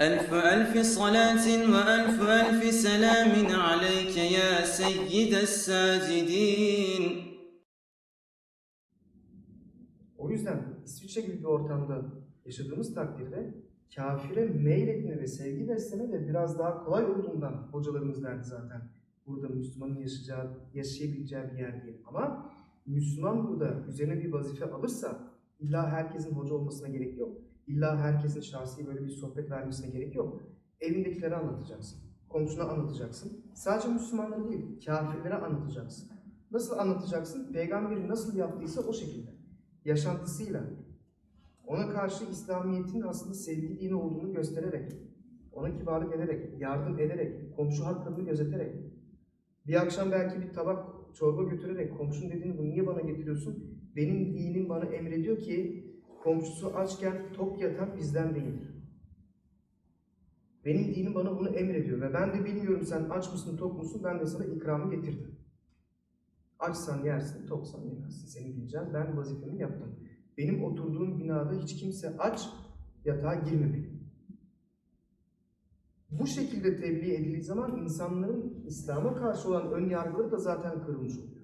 ألف ألف صلاة وألف ألف سلام عليك يا سيد الساجدين O yüzden İsviçre gibi bir ortamda yaşadığımız takdirde kafire meyletme ve sevgi besleme de biraz daha kolay olduğundan hocalarımız derdi zaten. Burada Müslümanın yaşayacağı, yaşayabileceği bir yer değil. Ama Müslüman burada üzerine bir vazife alırsa illa herkesin hoca olmasına gerek yok. İlla herkesin şahsi böyle bir sohbet vermesine gerek yok. Evindekilere anlatacaksın. Komşuna anlatacaksın. Sadece Müslümanlara değil, kafirlere anlatacaksın. Nasıl anlatacaksın? Peygamberi nasıl yaptıysa o şekilde. Yaşantısıyla. Ona karşı İslamiyet'in aslında sevgi dini olduğunu göstererek, ona kibarlık ederek, yardım ederek, komşu haklarını gözeterek, bir akşam belki bir tabak çorba götürerek, komşun dediğini bu niye bana getiriyorsun? Benim dinim bana emrediyor ki komşusu açken tok yatan bizden değildir. Benim dinim bana bunu emrediyor ve ben de bilmiyorum sen aç mısın tok musun ben de sana ikramı getirdim. Açsan yersin, toksan yemezsin. Seni bileceğim. Ben vazifemi yaptım. Benim oturduğum binada hiç kimse aç yatağa girmemeli. Bu şekilde tebliğ edildiği zaman insanların İslam'a karşı olan ön yargıları da zaten kırılmış oluyor.